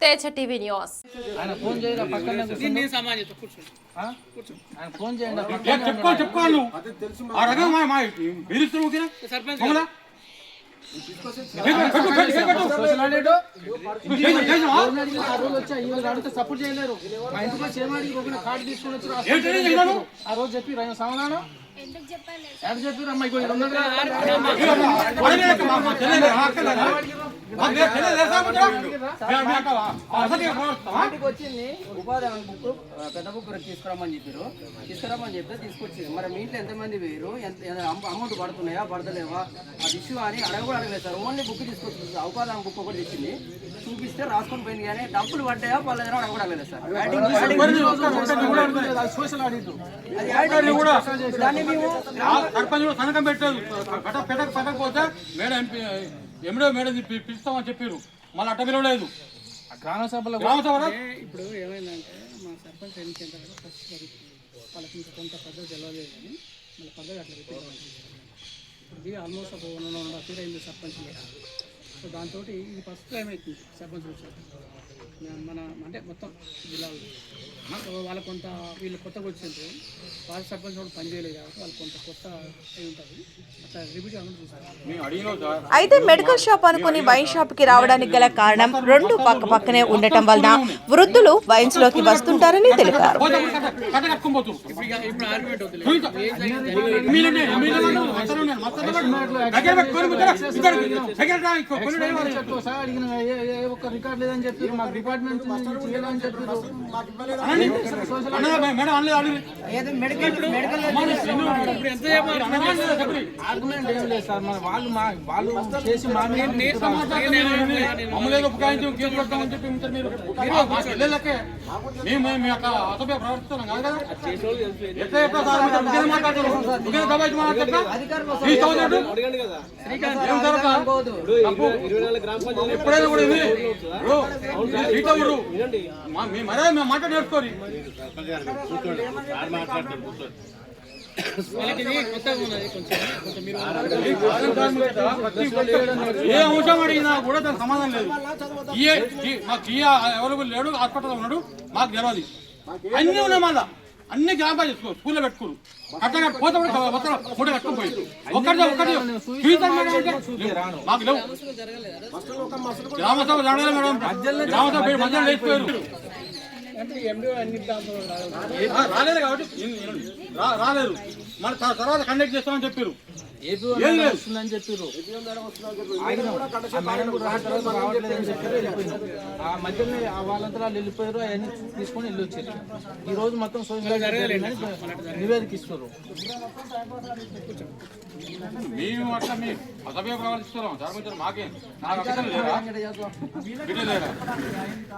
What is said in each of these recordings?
Teja TV news ఆయన phone చేయరా పక్కనే కూర్చుండు. ఆ? ఆయన ఫోన్ చేయండి ఏ చెప్పుకో చెప్పుకో నువ్వు ఆ రకం మా మా బెదిరిస్తున్నావు ఊరికే? మమ్మల్ని? పెట్టు, పెట్టు, పెట్టు, పెట్టు. సోషల్ ఆడిట్ చేసి- చేసినావా? ఎవరిని అడిగినా ఆ రోజు వచ్చి వీళ్ళు అడిగితే సపోర్ట్ చేయలేరు మా ఇంటికి వచ్చి ఏం అడిగి ఒక కార్డు తీసుకొని వచ్చి రాసి ఏంటి నేను చేసినాను? ఆ రోజు చెప్పి సమాధానం ఎక్కడ ఇక్కడ వచ్చింది. ఉపాధి హామీ బుక్ పెద్ద బుక్ తీసుకురమ్మని చెప్పారు. తీసుకురమ్మని చెప్తే తీసుకొచ్చింది. మరి మీ ఇంట్లో ఎంతమంది వేరు? అమౌంట్ పడుతున్నాయా? పడతలేవా? అది ఇష్యూ అని అడగ కూడా అడగలేదు సార్. ఓన్లీ బుక్ తీసుకొచ్చింది. ఉపాధి హామీ బుక్ ఒకటి తెచ్చింది. చూపిస్తే రాసుకొని పోయింది కానీ డబ్బులు పడ్డాయా పడలేదా అడగ కూడా అడగలేదు సార్. దాన్ని మేము సంతకం పెట్టకపోతే మేడం పిలుస్తామని చెప్పారు. మళ్ళీ అట్ట పిలవలేదు. గ్రామ సభలో గ్రామ సభలో ఇప్పుడు ఏమైందంటే మా సర్పంచ్ ఎన్నికైన తర్వాత ఫస్ట్ జరుగుతుంది వాళ్ళకి ఇంకా కొంత పద్ధతి తెలియలేదు కానీ మళ్ళీ పద్ధతి అట్లా ఇది ఆల్మోస్ట్ ఒక వన్ వన్ హాఫ్ ఇయర్ అయింది సర్పంచ్ లేదు సో దాంతో ఇది ఫస్ట్ టైం అవుతుంది సర్పంచ్ వచ్చారు మన- అంటే మొత్తం జిల్లాలో వాళ్ళ కొంత వీళ్ళు కొత్తగా వచ్చిండ్రు వాళ్ళ సర్పంచ్ కూడా పని చేయలేదు కాబట్టి వాళ్ళు కొంత కొత్త అయి ఉంటుంది అట్లా రిపీట్ చూసారు అయితే మెడికల్ షాప్ అనుకుని వైన్ షాప్కి రావడానికి గల కారణం రెండు పక్క పక్కనే ఉండటం వలన వృద్ధులు వైన్స్లోకి వస్తుంటారని తెలిపారు. దగ్గర డిపార్ట్మెంట్ మెడికల్ మెడికల్ ఇప్పుడు ఎంత. ఆర్గ్యుమెంట్ ఏం లేదు సార్ మన వాళ్ళు మా వాళ్ళు చేసి మా మీద మమ్మల్ని ఏదో బుకాయించి కేసు పెడతామని చెప్పి ఉంటారు మీరు చెల్లెళ్ళకే మేము మీ యొక్క అసభ్య ప్రవర్తిస్తున్నాం కాదు కదా ఎట్లా ఎట్లా సార్ మీరు ఏం జరగదా? తప్పు. ఎప్పుడైనా కూడా ఇది మీ మరే మేము మాట నేర్చుకోరి ఏ అంశం అడిగినా కూడా దానికి సమాధానం లేదు. మాకు ఈ అవైలబుల్ లేడు హాస్పిటల్ ఉన్నాడు మాకు తెలియదు అన్నీ ఉన్నాయి మళ్ళా అన్ని గ్రామ పంచాయతీ స్కూల్లో పెట్టుకోరు అట్లా పోతే మూట కట్టుకుని పోయింది ఒక్కటి ఒక్కటి మాకు లేవు. గ్రామ సభ జరగలేదు మేడం. గ్రామ సభ పేరు మధ్యలో లేచిపోయారు. రాలేదు. కాబట్టి రాలేదు మన తర్వాత కండక్ట్ చేస్తామని చెప్పారు ఏపీ. వస్తుందని చెప్పారు. ఆ వాళ్ళంతా వాళ్ళు వెళ్ళిపోయారు అవన్నీ తీసుకొని వెళ్ళి వచ్చారు. ఈ రోజు మొత్తం సోషల్ జరిగిందని నివేదిక ఇస్తారు మేము అట్లా మీ అసభ్య ప్రవర్తిస్తున్నాం సర్పంచ్ మాకేం?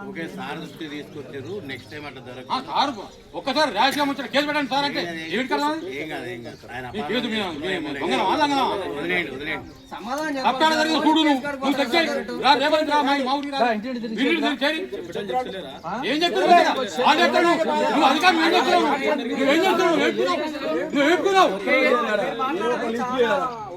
ఓకే సార్ దృష్టి తీసుకొచ్చారు. నెక్స్ట్ టైం అట్లా జరగదు. ఆ, సార్ ఒక్కసారి ర్యాష్గా కేసు పెట్టండి సార్ అంటే. కాదు ఏం కాదు ఆయన సమాధానం జరిగిన చూడు నువ్వు. నువ్వు చెక్ చేయి రా రేపటి రా మా మా ఊరికి రా రా, ఇంటింటి తిరిగి ఇంటింటి తిరిగి చేరి. ఏం చెప్తున్నావు కదా? వాళ్ళు చెప్తారు నువ్వు అధికారం ఏం చేస్తున్నావు? నువ్వు ఏం చేస్తున్నావు? ఏడుపుతున్నావు నువ్వు ఏడుపుతున్నావు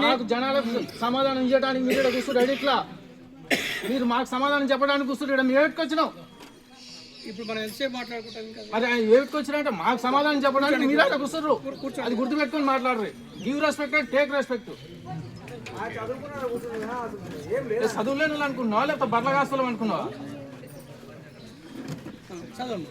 మాకు జనాలకు సమాధానం ఇవ్వడానికి మీరు ఇక్కడ కూర్చున్నారు ఎడిట్లా మీరు మాకు సమాధానం చెప్పడానికి కూర్చున్నారు ఇక్కడ మేము ఏమిటికి వచ్చినాం. ఇప్పుడు మనం ఎంతసేపు మాట్లాడుకుంటాం మరి ఆయన ఏమిటికి వచ్చినారంటే మాకు సమాధానం చెప్పడానికి మీరు అక్కడ కూర్చున్నారు అది గుర్తుపెట్టుకొని మాట్లాడరు. Give respect and take respect. చదువులేని వాళ్ళు అనుకున్నావా? లేకపోతే బర్ల కాస్తులం అనుకున్నావా? చదవండి.